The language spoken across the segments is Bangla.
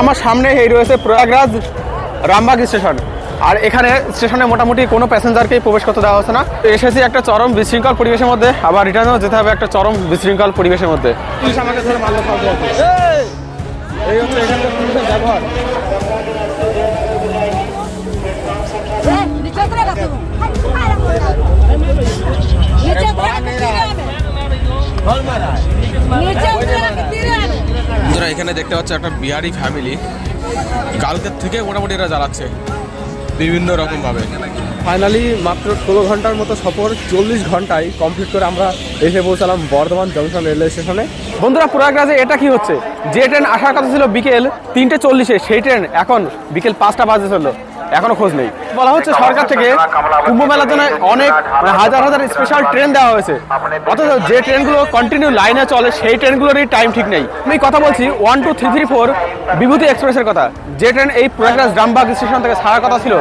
আমার সামনে এই রয়েছে প্রয়াগরাজ রামবাগ স্টেশন। আর এখানে স্টেশনে মোটামুটি কোনো প্যাসেঞ্জারকেই প্রবেশ করতে দেওয়া হচ্ছে না। তো এসেছি একটা চরম বিশৃঙ্খল পরিবেশের মধ্যে আবার রিটার্নও যেতে হবে একটা চরম বিশৃঙ্খল পরিবেশের মধ্যে। পুলিশ এখানে দেখতে পাচ্ছ একটা বিহারি ফ্যামিলি কালকের থেকে মোটামুটি এরা জ্বালাচ্ছে। বিভিন্ন রকমভাবে। ফাইনালি মাত্র ষোলো ঘণ্টার মতো সফর, চল্লিশ ঘন্টায় কমপ্লিট করে আমরা এসে পৌঁছালাম বর্ধমান জংশন রেলওয়ে স্টেশনে। বন্ধুরা প্রয়াগরাজে এটা কি হচ্ছে? যে ট্রেন আসার কথা ছিল বিকেল তিনটে চল্লিশে, সেই ট্রেন এখন বিকেল পাঁচটা বাজে চলল। এখনও খোঁজ নেই। বলা হচ্ছে সরকার থেকে কুম্ভ মেলার জন্য অনেক মানে হাজার হাজার স্পেশাল ট্রেন দেওয়া হয়েছে। অথচ যে ট্রেনগুলো কন্টিনিউ লাইনে চলে, সেই ট্রেনগুলোরই টাইম ঠিক নেই। আমি কথা বলছি one two three three four Bibhuti এক্সপ্রেসের কথা। যে ট্রেন এই প্রয়াগরাজ রামবাগ স্টেশন থেকে ছাড়ার কথা ছিল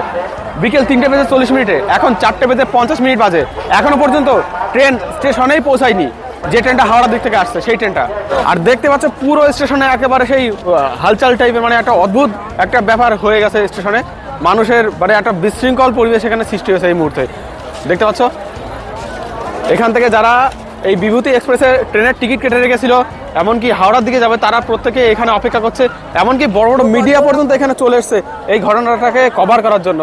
বিকেল তিনটে বেজে চল্লিশ মিনিটে। এখন চারটে বেজে পঞ্চাশ মিনিট বাজে। এখনও পর্যন্ত ট্রেন স্টেশনেই পৌঁছায়নি। যে ট্রেনটা হাওড়ার দিক থেকে আসছে, সেই ট্রেনটা। আর দেখতে পাচ্ছ, পুরো স্টেশনে একেবারে সেই হালচাল টাইপের মানে একটা অদ্ভুত একটা ব্যাপার হয়ে গেছে স্টেশনে। মানুষের মানে একটা বিশৃঙ্খল পরিবেশ এখানে সৃষ্টি হয়েছে এই মুহূর্তে। দেখতে পাচ্ছ? এখান থেকে যারা এই বিভূতি এক্সপ্রেসের ট্রেনের টিকিট কেটে রেখেছিল, এমনকি হাওড়ার দিকে যাবে, তারা প্রত্যেকে এখানে অপেক্ষা করছে। এমনকি বড় বড় মিডিয়া পর্যন্ত এখানে চলে এসছে এই ঘটনাটাকে কভার করার জন্য।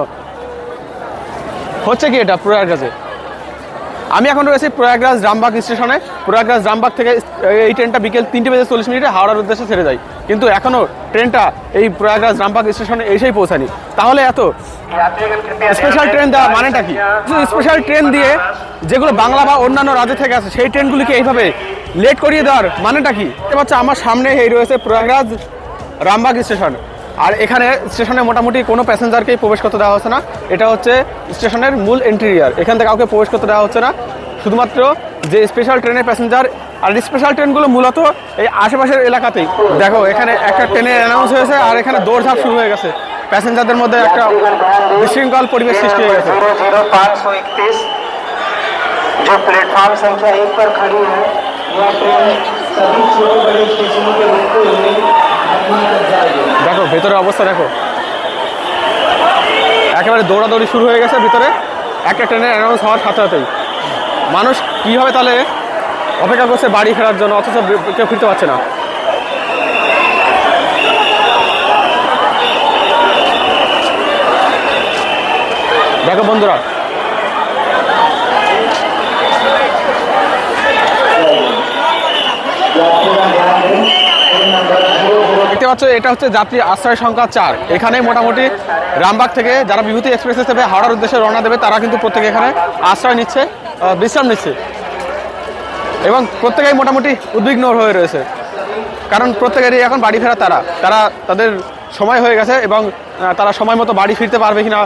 হচ্ছে কি এটা? প্রয়াগরাজে। আমি এখন রয়েছি প্রয়াগরাজ রামবাগ স্টেশনে। প্রয়াগরাজ রামবাগ থেকে এই ট্রেনটা বিকেল তিনটে বেজে চল্লিশ মিনিটে হাওড়ার উদ্দেশ্যে ছেড়ে যায়। কিন্তু এখনও ট্রেনটা এই প্রয়াগরাজ রামবাগ স্টেশনে এসেই পৌঁছানি তাহলে এত স্পেশাল ট্রেন দেওয়া মানেটা কি? স্পেশাল ট্রেন দিয়ে যেগুলো বাংলা বা অন্যান্য রাজ্য থেকে আছে সেই ট্রেনগুলিকে এইভাবে লেট করিয়ে দেওয়ার মানেটা কি? পাচ্ছ, আমার সামনে এই রয়েছে প্রয়াগরাজ রামবাগ স্টেশন। আর এখানে স্টেশনে মোটামুটি কোনো প্যাসেঞ্জারকেই প্রবেশ করতে দেওয়া হচ্ছে না এটা হচ্ছে স্টেশনের মূল এন্টেরিয়ার এখান থেকে কাউকে প্রবেশ করতে দেওয়া হচ্ছে না শুধুমাত্র যে স্পেশাল ট্রেনের প্যাসেঞ্জার আর স্পেশাল ট্রেনগুলো মূলত এই আশেপাশের এলাকাতেই দেখো এখানে একটা ট্রেনের অ্যানাউন্স হয়েছে আর এখানে দৌড়ঝাঁপ শুরু হয়ে গেছে প্যাসেঞ্জারদের মধ্যে একটা বিশৃঙ্খল পরিবেশ সৃষ্টি হয়ে গেছে जीरो जीरो पाँच सौ इकतीस जो प्लेटफॉर्म संख्या एक पर खड़ी है यह ट्रेन सभी छोटे बड़े स्टेशनों के होते हुए भटनी तक जाएगी দেখো, ভেতরে অবস্থা দেখো। একেবারে দৌড়াদৌড়ি শুরু হয়ে গেছে ভিতরে। একটা ট্রেনের অ্যানাউন্স হওয়ার সাথে সাথেই। মানুষ কীভাবে তাহলে? অপেক্ষা করছে বাড়ি ফেরার জন্য, অথচ কেউ ফিরতে পারছে না। দেখো বন্ধুরা দেখতে পাচ্ছ, এটা হচ্ছে যাত্রী আশ্রয় সংখ্যা চার। এখানে মোটামুটি রামবাগ থেকে যারা বিভূতি এক্সপ্রেস হিসেবে হাওড়ার উদ্দেশ্যে রওনা দেবে, তারা কিন্তু প্রত্যেকে এখানে আশ্রয় নিচ্ছে বিশ্রাম নিচ্ছে। এবং প্রত্যেকেই মোটামুটি উদ্বিগ্ন হয়ে রয়েছে। কারণ প্রত্যেকেরই এখন বাড়ি ফেরা তারা। তারা তাদের সময় হয়ে গেছে এবং তারা সময় মতো বাড়ি ফিরতে পারবে কিনা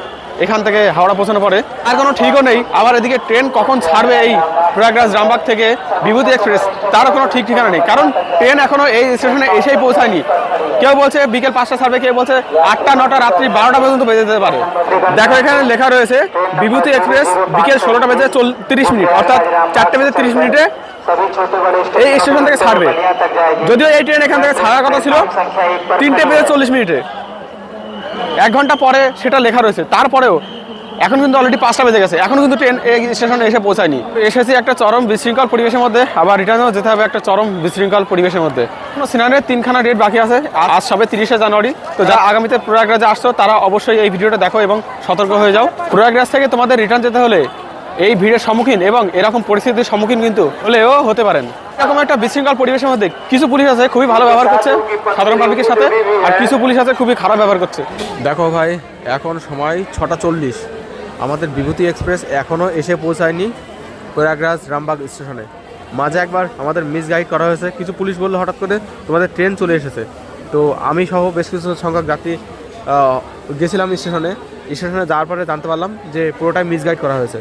এখান থেকে হাওড়া পৌঁছানোর পরে আর কোনো ঠিকও নেই। আবার এদিকে ট্রেন কখন ছাড়বে এই প্রয়াগরাজ রামবাগ থেকে বিভূতি এক্সপ্রেস তারও কোনো ঠিক ঠিকানা নেই। কারণ ট্রেন এখনও এই স্টেশনে এসেই পৌঁছায়নি। কেউ বলছে বিকেল পাঁচটা ছাড়বে, কেউ বলছে আটটা, নটা, রাত্রি বারোটা পর্যন্ত বেজে যেতে পারে। দেখো, এখানে লেখা রয়েছে, বিভূতি এক্সপ্রেস বিকেল ষোলোটা বেজে চল, তিরিশ মিনিট, অর্থাৎ চারটে বেজে তিরিশ মিনিটে এই স্টেশন থেকে ছাড়বে। যদিও এই ট্রেন এখান থেকে ছাড়ার কথা ছিল, তিনটে বেজে চল্লিশ মিনিটে। এক ঘণ্টা পরে সেটা লেখা রয়েছে। তারপরেও এখন কিন্তু অলরেডি পাঁচটা বেজে গেছে। এখন কিন্তু ট্রেন এই স্টেশনে এসে পৌঁছায়নি। এসেছি একটা চরম বিশৃঙ্খল পরিবেশের মধ্যে, আবার রিটার্নও যেতে হবে একটা চরম বিশৃঙ্খল পরিবেশের মধ্যে। কোনো সিনারের তিনখানা ডেট বাকি আছে। আর আজ সবে তিরিশে জানুয়ারি। তো যা আগামীতে প্রয়াগরাজে আসছো, তারা অবশ্যই এই ভিডিওটা দেখো এবং সতর্ক হয়ে যাও। প্রয়াগরাজ থেকে তোমাদের রিটার্ন যেতে হলে এই ভিড়ের সম্মুখীন এবং এরকম পরিস্থিতির সম্মুখীন কিন্তু হলেও হতে পারেন। এরকম একটা বিশৃঙ্খল পরিবেশের মধ্যে কিছু পুলিশ আছে, খুবই ভালো ব্যবহার করছে সাধারণ পাবলিকের সাথে, আর কিছু পুলিশ আছে খুবই খারাপ ব্যবহার করছে। দেখো ভাই, এখন সময় ছটা চল্লিশ। আমাদের বিভূতি এক্সপ্রেস এখনও এসে পৌঁছায়নি প্রয়াগরাজ রামবাগ স্টেশনে। মাঝে একবার আমাদের মিস গাইড করা হয়েছে, কিছু পুলিশ বলল হঠাৎ করে তোমাদের ট্রেন চলে এসেছে। তো আমি সহ বেশ কিছু সংখ্যক যাত্রী গেছিলাম স্টেশনে। স্টেশনে যাওয়ার পরে জানতে পারলাম যে পুরোটাই মিস গাইড করা হয়েছে।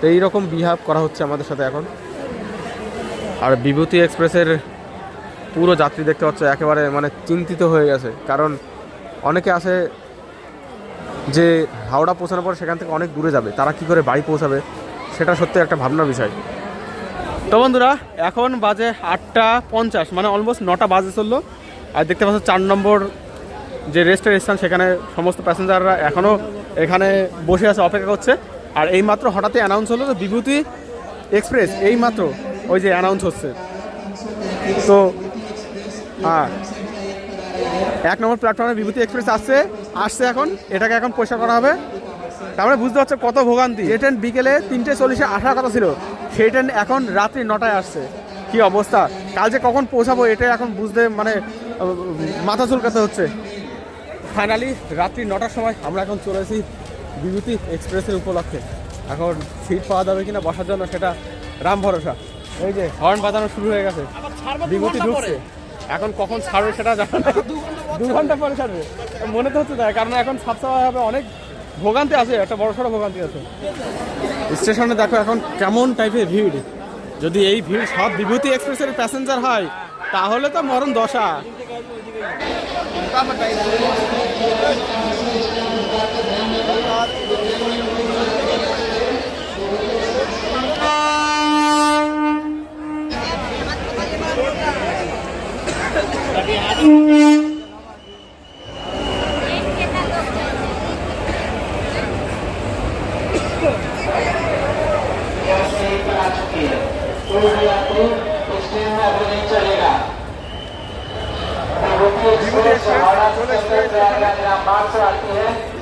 তো এইরকম বিহেভ করা হচ্ছে আমাদের সাথে এখন। আর বিভূতি এক্সপ্রেসের পুরো যাত্রী দেখতে পাচ্ছ, একেবারে মানে চিন্তিত হয়ে গেছে। কারণ অনেকে আছে যে হাওড়া পৌঁছানোর পর সেখান থেকে অনেক দূরে যাবে, তারা কি করে বাড়ি পৌঁছাবে, সেটা সত্যি একটা ভাবনার বিষয়। তো বন্ধুরা, এখন বাজে আটটা পঞ্চাশ মানে অলমোস্ট নটা বাজে চলল। আর দেখতে পাচ্ছ, চার নম্বর যে রেস্টের স্থান, সেখানে সমস্ত প্যাসেঞ্জাররা এখনও এখানে বসে আছে, অপেক্ষা করছে। আর এইমাত্র হঠাৎই অ্যানাউন্স হলো যে বিভূতি এক্সপ্রেস এইমাত্র ওই যে অ্যানাউন্স হচ্ছে। তো হ্যাঁ। এক নম্বর প্ল্যাটফর্মে বিভূতি এক্সপ্রেস আসছে আসছে এখন, এটাকে এখন পরিষ্কার করা হবে। তারপরে বুঝতে হচ্ছে কত ভোগান্তি। যে ট্রেন বিকেলে তিনটে চল্লিশে আসার কথা ছিল, সেই ট্রেন এখন রাত্রি নটায় আসছে। কি অবস্থা? কাল যে কখন পৌঁছাবো এটা এখন বুঝতে মানে মাথা চুলকাতে হচ্ছে। ফাইনালি রাত্রি নটার সময় আমরা এখন চলে এসেছি বিভূতি এক্সপ্রেসের উপলক্ষে। এখন সিট পাওয়া যাবে কিনা বসার জন্য সেটা রাম ভরসা। এই যে হর্ন বাজানো শুরু হয়ে গেছে। বিভূতি ঢুকছে। এখন কখন ছাড়বে সেটা জানা না। দু ঘণ্টা পরে ছাড়বে। মনে তো হচ্ছে তাই কারণ এখন সাতটা হবে অনেক ভোগান্তি আছে একটা বড় সড়ো ভোগান্তি আছে। স্টেশনে দেখো এখন কেমন টাইপের ভিড়। যদি এই ভিড় সব বিভূতি এক্সপ্রেসের প্যাসেঞ্জার হয় তাহলে তো মরণ দশা। चलेगा मार्च आती है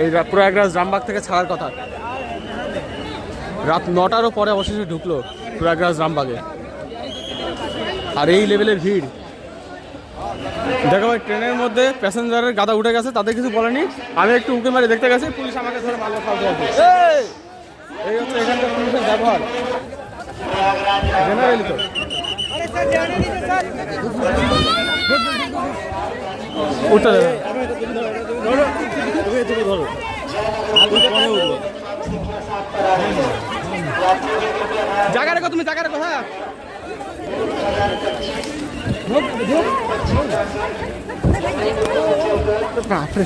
এই প্রয়াগরাজ রামবাগ থেকে ছাড়ার কথা। রাত নটারও পরে অবশেষে ঢুকলো প্রয়াগরাজ রামবাগে আর এই লেভেলের ভিড়। দেখো ভাই ট্রেনের মধ্যে প্যাসেঞ্জারের গাদা উঠে গেছে তাদের কিছু বলেনি আমি একটু উঁকে মারি দেখতে গেছি পুলিশ আমাকে ধরে মারলো ফালতু ফালতু। এই! এই হচ্ছে এখানকার পুলিশের ব্যবহার। জেনারেলি তো। উঠতে জায়গা রেখো তুমি জায়গা রেখো হ্যাঁ। বাপরে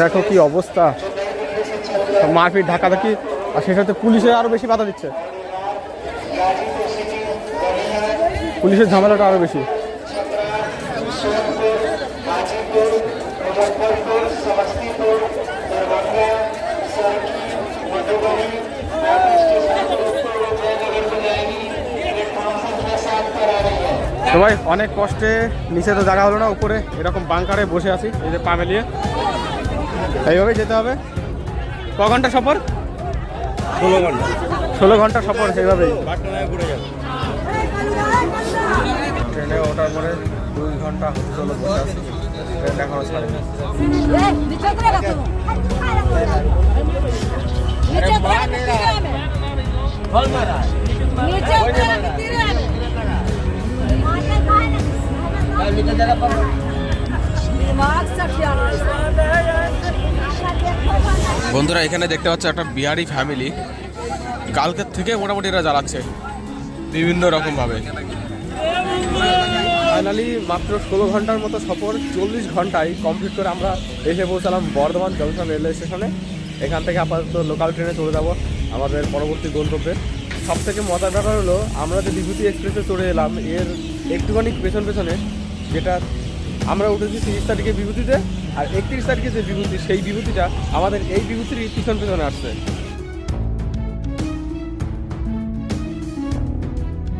দেখো কি অবস্থা। মারপিট ঢাকা ধাকি আর হচ্ছে পুলিশের আরও বেশি বাধা দিচ্ছে। পুলিশের ঝামেলাটা আরও বেশি। সবাই অনেক কষ্টে, নিচে তো জায়গা হলো না, উপরে। এরকম বাংকারে বসে আছি, এই যে পা মেলিয়ে। এইভাবে যেতে হবে ক ঘন্টা সফর ষোলো ঘন্টা ষোলো ঘন্টা সফর সেইভাবেই পাটনায় ঘুরে যাবে ট্রেনে ওঠার পরে দুই ঘন্টা হতে চলো বসে আছি ট্রেন এখনো ছাড়েনি नीचे उतरेगा বন্ধুরা, এখানে দেখতে পাচ্ছ একটা বিহারি ফ্যামিলি কালকের থেকে মোটামুটি এরা জ্বালাচ্ছে, বিভিন্ন রকম ভাবে। ফাইনালি মাত্র ষোলো ঘণ্টার মতো সফর, চল্লিশ ঘন্টায় কমপ্লিট করে আমরা এসে পৌঁছালাম বর্ধমান জংশন রেলওয়ে স্টেশনে। এখান থেকে আপাতত লোকাল ট্রেনে চলে যাব, আমাদের পরবর্তী গন্তব্যে। সব থেকে মজার ব্যাপার হলো, আমরা যে বিভূতি এক্সপ্রেসে চলে এলাম, এর একটুখানি পেছন পেছনে, যেটা আমরা উঠেছি তিরিশ তারিখে বিভূতিতে আর একত্রিশ তারিখে যে বিভূতি সেই বিভূতিটা আমাদের এই বিভূতির পিছন পিছনে আসছে।